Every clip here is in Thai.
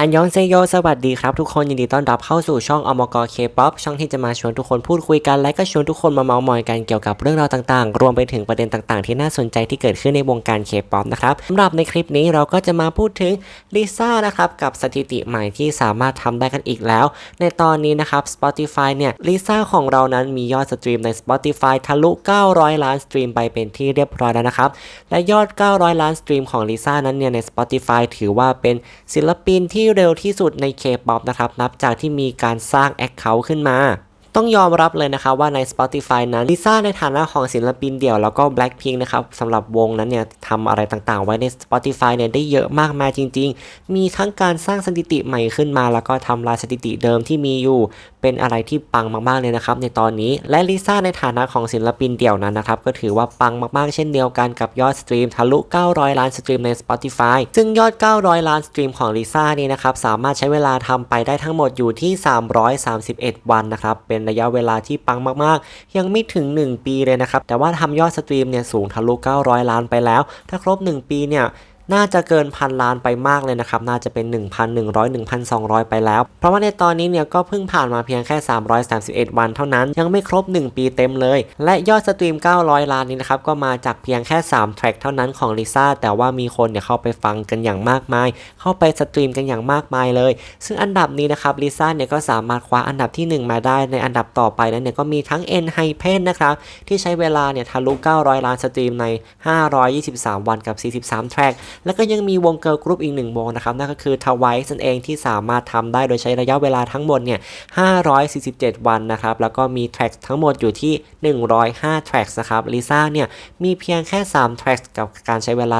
อันยองเซโย สวัสดีครับทุกคนยินดีต้อนรับเข้าสู่ช่องอมกเคป๊อปช่องที่จะมาชวนทุกคนพูดคุยกัน และก็ชวนทุกคนมาเมาท์มอยกันเกี่ยวกับเรื่องราวต่างๆ รวมไปถึงประเด็นต่างๆ ที่น่าสนใจที่เกิดขึ้นในวงการเคป๊อปนะครับสำหรับในคลิปนี้เราก็จะมาพูดถึงลิซ่านะครับกับสถิติใหม่ที่สามารถทำได้กันอีกแล้ว ในตอนนี้นะครับ Spotify เนี่ยลิซ่าของเรานั้นมียอดสตรีมใน Spotify ทะลุ 900 ล้านสตรีมไปเป็นที่เรียบร้อยแล้วนะครับและยอด 900 ล้านสตรีมของลิซ่านั้นเนี่ยใน Spotify ถือว่าเป็นศิลปินที่เร็วที่สุดใน K-POP นะครับ นับจากที่มีการสร้าง Account ขึ้นมา ต้องยอมรับเลยนะครับว่าใน Spotify นั้นลิซ่าในฐานะของศิลปินเดี่ยวแล้วก็ Blackpink นะครับสำหรับวงนั้นเนี่ยทำอะไรต่างๆ ไว้ใน Spotify เนี่ยได้เยอะมากมายจริง ๆ มีทั้งการสร้างสถิติใหม่ขึ้นมา แล้วก็ทำลายสถิติเดิมที่มีอยู่ เป็นอะไรที่ปังมากๆเลยนะครับในตอนนี้และลิซ่าในฐานะของศิลปินเดี่ยวนั้นนะครับก็ถือว่าปังมากๆ เช่นเดียวกันกับยอดสตรีมทะลุ 900 ล้านสตรีมใน Spotify ซึ่งยอด 900 ล้านสตรีมของลิซ่านี่นะครับสามารถใช้เวลาทำไปได้ทั้งหมดอยู่ที่ 331 วันนะครับเป็นระยะเวลาที่ปังมากๆ ยังไม่ถึง 1 ปีเลยนะครับ แต่ว่าทำยอดสตรีมเนี่ยสูงทะลุ 900 ล้านไปแล้ว ถ้าครบ 1 ปีเนี่ย น่าจะเกินพันล้านไปมากเลยนะครับ น่าจะเป็น 1,100 1,200 ไปแล้ว เพราะว่าในตอนนี้เนี่ยก็เพิ่งผ่านมาเพียงแค่ 331 วันเท่านั้น ยังไม่ครบ 1 ปีเต็มเลย และยอดสตรีม 900 ล้านนี้นะครับ ก็มาจากเพียงแค่ 3 แทร็กเท่านั้นของลิซ่า แต่ว่ามีคนเนี่ยเข้าไปฟังกันอย่างมากมาย เข้าไปสตรีมกันอย่างมากมายเลย ซึ่งอันดับนี้นะครับลิซ่าเนี่ยก็สามารถคว้าอันดับที่ 1 มาได้ ในอันดับต่อไปนั้นเนี่ยก็มีทั้ง N h y p e n นะครับ ที่ใช้เวลาเนี่ยทะลุ 900 ล้านสตรีมใน 523 วันกับ 43 แทร็กแล้วก็ยังมีวงเกิร์ลกรุ๊ปอีกหนึ่งวงนะครับนั่นก็คือทวายนั่นเองที่สามารถทำได้โดยใช้ระยะเวลาทั้งหมดเนี่ย 547 วันนะครับ แล้วก็มีแทร็กทั้งหมดอยู่ที่ 105 แทร็กนะครับลิซ่าเนี่ยมีเพียงแค่ 3 แทร็กกับการใช้เวลา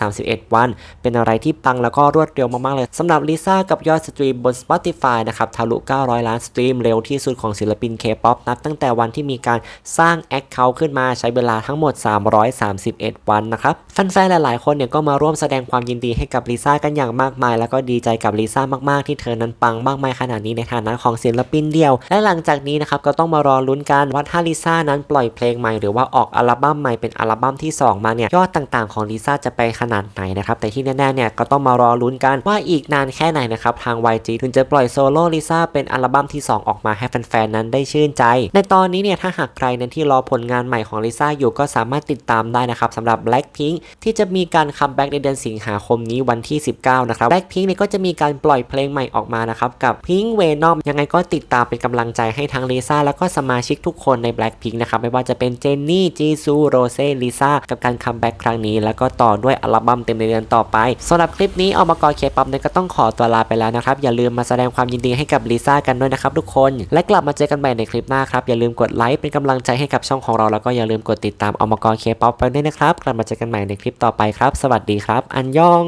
331 วัน เป็นอะไรที่ปังแล้วก็รวดเร็วมาก ๆ เลยสำหรับลิซ่ากับยอดสตรีมบน Spotify นะครับทะลุ 900 ล้านสตรีมเร็วที่สุดของศิลปิน K-POP นับตั้งแต่วันที่มีการสร้าง Account ขึ้นมาใช้เวลาทั้งหมด 331 วันนะครับแฟนๆหลาย ๆ คนเนี่ยก็มาร่วมแสดงความยินดีให้กับลิซ่ากันอย่างมากมาย แล้วก็ดีใจกับลิซ่ามากๆที่เธอนั้นปังมากมายขนาดนี้ในฐานะของศิลปินเดียว และหลังจากนี้นะครับก็ต้องมารอลุ้นกันว่าถ้าลิซ่านั้นปล่อยเพลงใหม่หรือว่าออกอัลบั้มใหม่เป็นอัลบั้มที่ 2 มาเนี่ยยอดต่างๆของลิซ่าจะไปขนาดไหนนะครับแต่ที่แน่ๆเนี่ยก็ต้องมารอลุ้นกันว่าอีกนานแค่ไหนนะครับทาง YG ถึงจะปล่อยโซโล่ลิซ่าเป็นอัลบั้มที่ 2 ออกมาให้แฟนๆนั้นได้ชื่นใจ ในตอนนี้เนี่ยถ้าหากใครนั้นที่รอผลงานใหม่ของลิซ่าอยู่ก็สามารถติดตามได้นะครับสำหรับ Blackpink ที่จะมีการคัมแบ็กในเดือนสิงหาคมนี้วันที่ 19 นะครับ Blackpink เนี่ยก็จะมีการปล่อยเพลงใหม่ออกมานะครับ กับ Pink Venom ยังไงก็ติดตามเป็นกำลังใจให้ทั้งลิซ่าแล้วก็สมาชิกทุกคนใน Blackpink นะครับ ไม่ว่าจะเป็นเจนนี่ จีซู โรเซ่ ลิซ่า กับการคัมแบ็กครั้งนี้ แล้วก็ต่อด้วยอัลบั้มเต็มในเดือนต่อไปสำหรับคลิปนี้อมกรเคป๊อปเนี่ยก็ต้องขอตัวลาไปแล้วนะครับ อย่าลืมมาแสดงความยินดีให้กับลิซ่ากันด้วยนะครับทุกคน และกลับมาเจอกันใหม่ในคลิปหน้าครับอย่าลืมกดไลค์เป็นกำลังใจให้กับช่องของเราแล้วก็อย่าลืมกดติดตามอมกรเคป๊อปไปด้วยนะครับกลับมาเจอกันใหม่ในคลิปต่อไปครับ สวัสดีครับ อันยอง